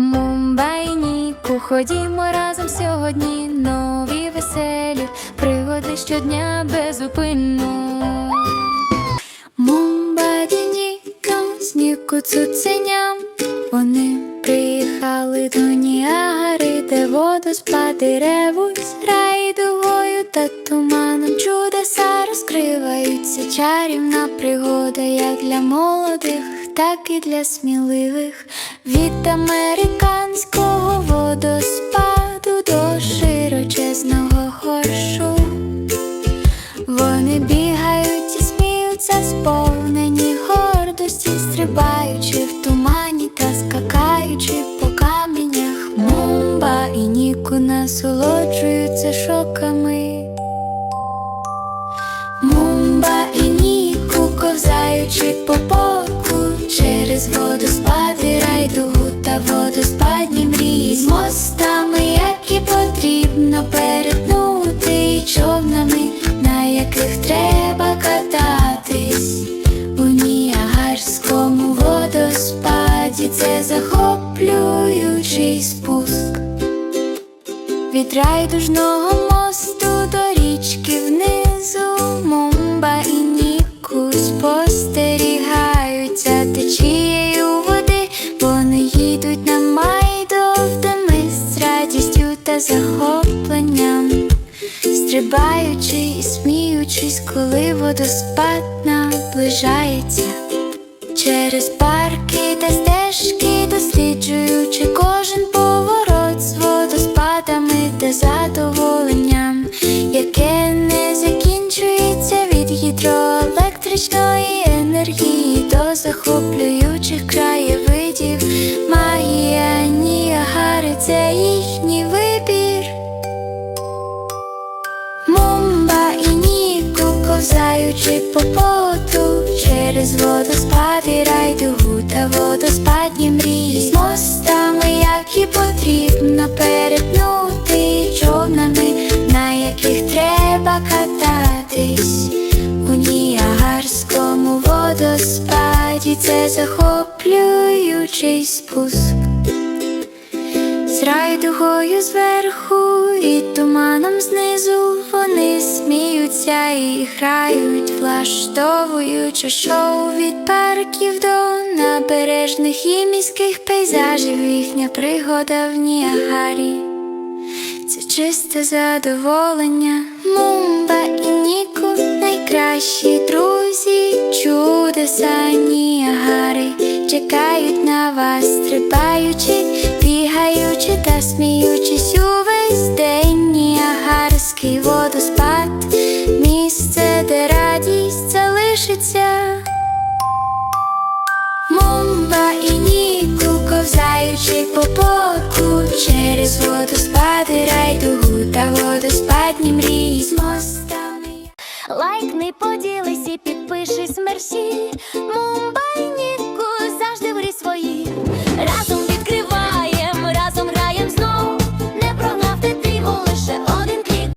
Мумбай, Ніку, ходімо разом сьогодні. Нові веселі пригоди щодня безупинно. Мумбаді Ніко, з Ніку цуценям. Вони приїхали до Ніагари, де водоспади ревуть райдугою та туманом чудеса розкриваються. Чарівна пригода як для молодих, так і для сміливих. Від американського водоспаду до широчезного хоршу. Вони бігають і сміються, сповнені гордості, стрибаючи в тумані та скакаючи по каменях. Мумба і Ніку насолоджуються шоками. Мумба і Ніку, ковзаючи по боку через водоспади, райдугу та водоспадні мрії з мостами, які потрібно перетнути, і човнами, на яких треба кататись. У Ніагарському водоспаді це захоплюючий спуск. Від райдужного мосту за течією води. Вони їдуть на майдов, з радістю та захопленням, стрибаючи і сміючись, коли водоспад наближається. Через парки та стежки, досліджуючи кожен поворот з водоспадами та задоволенням, яке не закінчується від гідроелектричної енергії до захоплюючих це їхній вибір. Мумба і Ніку, ковзаючи по поту через водоспади, райдугу та водоспадні мрії з мостами, які потрібно перетнути човнами, на яких треба кататись. У Ніагарському водоспаді це захоплюючий спуск. З райдугою зверху і туманом знизу вони сміються і грають, влаштовуючи шоу від парків до набережних і міських пейзажів. Їхня пригода в Ніагарі. Це чисте задоволення. Мумба і Ніку найкращі друзі, чудеса Ніагари чекають на вас, стрибаючи, ковзаючи по боку через водоспади, райдугу та водоспадні мрії з мостами. Лайкни, поділись і підпишись мерсі.